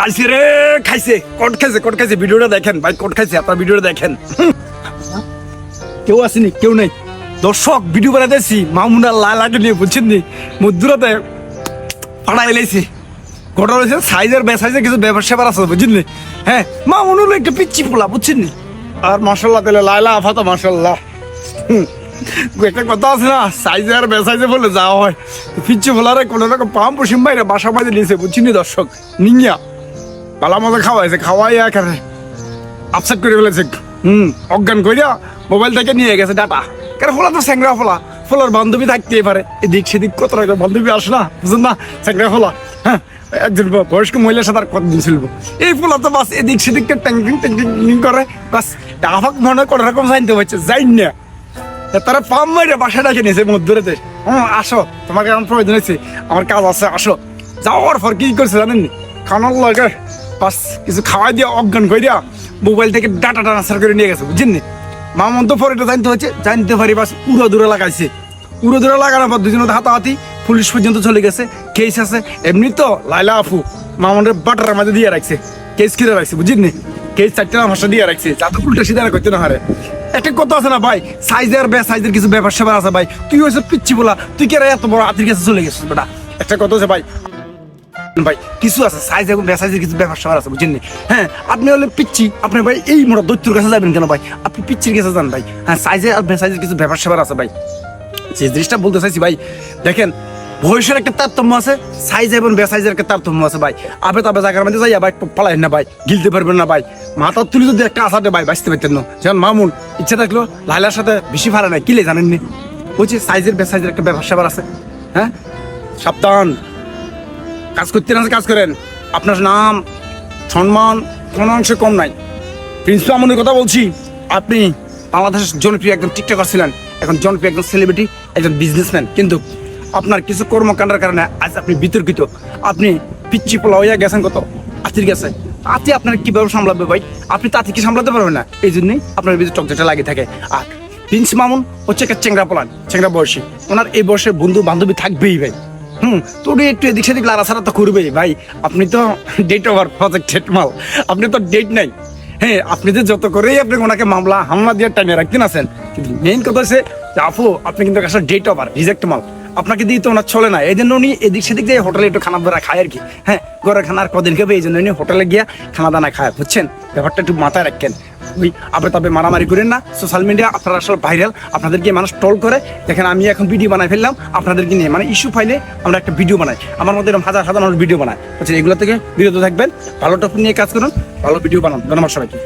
খাইছে রে, খাইছে। কট খাইছে কট খাইছে? ভিডিওটা দেখেন। ভাই কট খাইছে? আপনার ভিডিওটা দেখেন। কেউ আসেনি, কেউ নেই। দর্শক, ভিডিও বানাইতেছি। মামুনার লাল আগে নিয়ে বুঝছেন নি মধ্যরাতে ফাড়া এলাইছে। ঘটনা হয়েছে সাইজের সাইজের কিছু ব্যবসা আছে বুঝছেন নি হ্যাঁ মামুন হলো একটু পিচ্ছি পোলা বুঝছেন নি আর মার্শাল্লাহ তাহলে লাইলা আফা তো একটা কথা আছে না সাইজে আর বেসাইজে বলে যাওয়া হয়। পিচ্ছি ফোলারে কোনো রকম পাম পশিম বাইরে বাসা বাইরে নিয়েছে বুঝছি নি দর্শক? নিঙ্গিয়া। পালা মতো খাওয়াইছে খাওয়াই একেবারে আপসেট করে ফেলেছে। হুম। অজ্ঞান করিয়া মোবাইল থেকে নিয়ে গেছে ডাটা কারণ ফোলা তো স্যাংরা ফোলা? ফোলার বান্ধবী থাকতেই পারে। এদিক সেদিক কত রকম বান্ধবী আসে না? বুঝলেন না? স্যাংরা ফোলা হ্যাঁ? একজন বয়স্ক মহিলার সাথে আর কতদিন ছিল এই ফোলা তো বাস এদিক সেদিক ট্যাঙ্কিং ট্যাঙ্কিং করে। বাস ডাফাক মনে কোনো রকম জানতে পারছে। যাই না। তারা পাম মাইরে বাসা ডাকে নিয়েছে মধ্যরেতে। হ্যাঁ আসো। তোমাকে আমার প্রয়োজন হয়েছে। আমার কাজ আছে আসো। যাওয়ার পর কি করছে জানেন? খানার লাগে বাস কিছু খাওয়াই দিয়া, অজ্ঞান করে দিয়া মোবাইল থেকে ডাটা ট্রান্সফার করে নিয়ে গেছে, বুঝছেন মামন তো পরে জানতে হচ্ছে জানতে পারি বাস উড়ো দূরে লাগাইছে। উড়ো দূরে লাগানোর পর দুজনের হাতাহাতি, পুলিশ পর্যন্ত চলে গেছে কেস আছে, এমনি তো লাইলা আফু মামনের বাটার মাঝে দিয়ে রাখছে কেস কিনে রাখছে, বুঝছেন নি? কেস চারটে ভাষা দিয়ে রাখছে যাতে উল্টা সিধা করতে না হারে। একটা কথা আছে না ভাই সাইজের বে সাইজের কিছু ব্যাপার স্যাপার আছে ভাই, তুই হয়েছে পিচ্ছি বলা, তুই কে এত বড় হাতির কাছে চলে গেছিস বেটা? একটা কথা আছে ভাই ভাই, কিছু আছে সাইজ এবং বেসাইজের কিছু ব্যাপার স্যাপার আছে, বুঝছেন নি? হ্যাঁ আপনি হলে পিচ্ছি আপনি ভাই এই মোটা দৈত্যর কাছে যাবেন কেন ভাই? আপনি পিচ্ছির কাছে যান ভাই। হ্যাঁ সাইজের আর বেসাইজের কিছু ব্যাপার স্যাপার আছে ভাই। যে জিনিসটা বলতে চাইছি ভাই, দেখেন, বয়সের একটা তারতম্য আছে সাইজ এবং বেসাইজের একটা তারতম্য আছে ভাই। আবে তবে জায়গার মধ্যে যাইয়া ভাই পালাই না ভাই, গিলতে পারবেন না ভাই। মাথার তুলি যদি একটা আসাতে ভাই, বাঁচতে পারতেন না। যেমন মামুন, ইচ্ছা থাকল লাইলার সাথে বেশি ভাড়া নাই কিলে জানেননি বলছি সাইজের বেসাইজের একটা ব্যবসা আছে হ্যাঁ? সাবধান। কাজ করতে না কাজ করেন। আপনার নাম, সম্মান কোনো অংশে কম নাই। প্রিন্স মামুনের কথা বলছি, আপনি বাংলাদেশের জনপ্রিয় একজন টিকটকার ছিলেন। এখন জনপ্রিয় একজন সেলিব্রিটি একজন বিজনেসম্যান কিন্তু আপনার কিছু কর্মকাণ্ডের কারণে আজ আপনি বিতর্কিত। আপনি পিচ্ছি পোলা হইয়া গেছেন কত? আতির গেছে আতি আপনার কীভাবে সামলাবে ভাই? আপনি তাতে কি সামলাতে পারবেন না। এই জন্যই আপনার ভিতরে চকচকটা লাগে থাকে। আর প্রিন্স মামুন হচ্ছে একটা চেংরা পোলান চেংরা বয়সী। ওনার এই বয়সে বন্ধু বান্ধবী থাকবেই ভাই। হুম তোর একটু এদিক সেদিক লাড়াছাড়া তো করবেই ভাই, আপনি তো ডেট ওভার প্রজেক্টেড মাল। আপনি তো ডেট নাই। হ্যাঁ আপনি যে যত করেই আপনি ওনাকে মামলা, হামলা দিয়ে টাইমে রাখতেন আছেন, কিন্তু মেইন কথা হচ্ছে, আপু, আপনি কিন্তু একটা ডেট ওভার রিজেক্ট মাল। আপনাকে দিয়ে তো ওনার চলে না। এই জন্য উনি এদিক সেদিক দিয়ে হোটেলে একটু খানা দানা খায় আর কি। হ্যাঁ ঘরের খানা আর কদিন খাবে, এই জন্য উনি হোটেলে গিয়া খানা দানা খায়, বুঝছেন? ব্যাপারটা একটু মাথায় রাখেন। ওই আপনি তবে মারামারি করেন না। সোশ্যাল মিডিয়া আপনারা আসলে ভাইরাল আপনাদেরকে মানুষ টল করে। দেখেন, আমি এখন ভিডিও বানাই ফেললাম, আপনাদেরকে নিয়ে। মানে ইস্যু ফাইলে আমরা একটা ভিডিও বানাই। আমার মধ্যে এরকম হাজার হাজার মানুষ ভিডিও বানায়। আচ্ছা এগুলো থেকে বিরত থাকবেন। ভালো টপিক নিয়ে কাজ করুন, ভালো ভিডিও বানান। ধন্যবাদ সবাইকে।